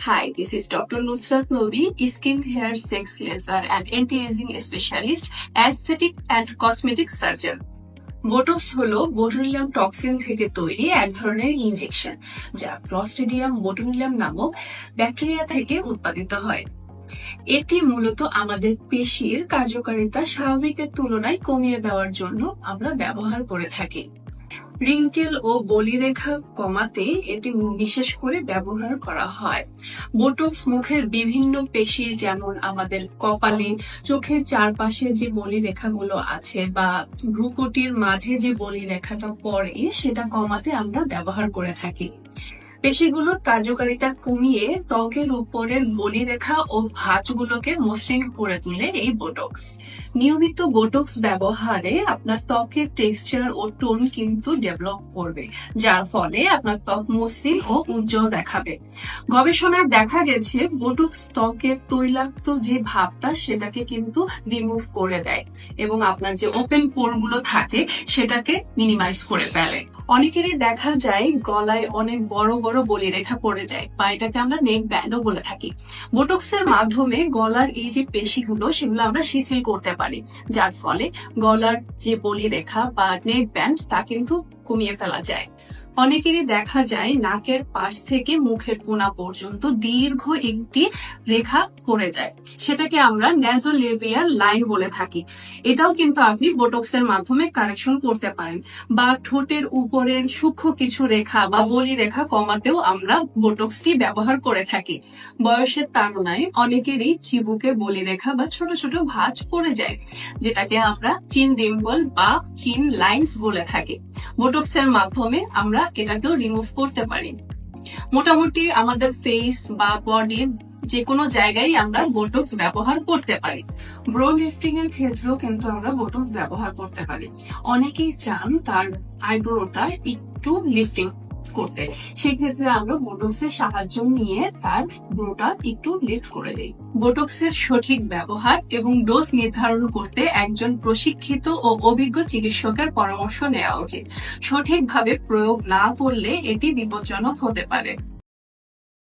Hi, this is Dr. Nusrat Nobi, skin, hair, sex laser and anti-aging specialist, aesthetic and cosmetic surgeon. Botox হলো botulinum toxin থেকে তৈরি এক ধরনের injection যা Clostridium বোটুলিয়াম নামক bacteria থেকে উৎপাদিত হয় এটি মূলত আমাদের পেশির কার্যকারিতা স্বাভাবিকের তুলনায় কমিয়ে দেওয়ার জন্য আমরা ব্যবহার করে থাকি রিঙ্কেল ও বলিরেখা কমাতে এটি বিশেষ করে ব্যবহার করা হয়। বোটক্স মুখের বিভিন্ন পেশি যেমন আমাদের কপালে, চোখের চারপাশে যে বলিরেখাগুলো আছে বা ভ্রুকুটির মাঝে যে বলিরেখাটা পড়ে, সেটা কমাতে আমরা ব্যবহার করে থাকি। পেশিগুলোর কার্যকারিতা কমিয়ে ত্বকের উপরের বলিরেখা ও ভাঁজগুলোকে মসৃণ করে তুলে এই বোটক্স নিয়মিত বোটক্স ব্যবহারে আপনার ত্বকের টেক্সচার ও টোন কিন্তু ডেভেলপ করবে, যার ফলে আপনার ত্বক মসৃণ ও উজ্জ্বল দেখাবে। গবেষণায় দেখা গেছে বোটক্স ত্বকের তৈলাক্ত যে ভাবটা সেটাকে কিন্তু রিমুভ করে দেয় এবং আপনার যে ওপেন পোরগুলো থাকে সেটাকে মিনিমাইজ করে ফেলে। অনেকেরই দেখা যায় গলায় অনেক বড় বড় বলি রেখা পড়ে যায় বা এটাকে আমরা নেক ব্যান্ডও বলে থাকি। বোটক্সের মাধ্যমে গলার এই যে পেশিগুলো, সেগুলো আমরা শিথিল করতে পারি। যার ফলে গলার যে বলি রেখা বা নেক ব্যান্ড, তা কিন্তু কমিয়ে ফেলা যায়। অনেকেরই দেখা যায় নাকের পাশ থেকে মুখের কোনা পর্যন্ত দীর্ঘ একটি রেখা পড়ে যায়। সেটাকে আমরা ন্যাজোলেভিয়ার লাইন বলে থাকি। এটাও কিন্তু আপনি বোটক্সের মাধ্যমে কারেকশন করতে পারেন বা ঠোঁটের উপরের সূক্ষ্ম কিছু রেখা বা বলি রেখা কমাতেও আমরা বোটক্সটি ব্যবহার করে থাকি। বয়সের তাড়নায় অনেকেরই চিবুকে বলি রেখা বা ছোট ছোট ভাঁজ পড়ে যায়, যেটাকে আমরা চিন ডিম্বল বা চিন লাইন্স বলে থাকি। বোটক্সের মাধ্যমে আমরা এটাকেও রিমুভ করতে পারি। মোটামুটি আমাদের ফেস বা বডির যে কোনো জায়গায় আমরা বোটক্স ব্যবহার করতে পারি। ব্রো লিফটিং এর ক্ষেত্রেও কিন্তু আমরা বোটক্স ব্যবহার করতে পারি। অনেকেই চান তার আইব্রোটা একটু লিফটিং করতে। সেক্ষেত্রে আমরা বোটক্স এর সাহায্য নিয়ে তার ব্রোটা একটু লিফট করে দিই। বোটক্স এর সঠিক ব্যবহার এবং ডোজ নির্ধারণ করতে একজন প্রশিক্ষিত ও অভিজ্ঞ চিকিৎসকের পরামর্শ নেওয়া উচিত। সঠিকভাবে প্রয়োগ না করলে এটি বিপজ্জনক হতে পারে।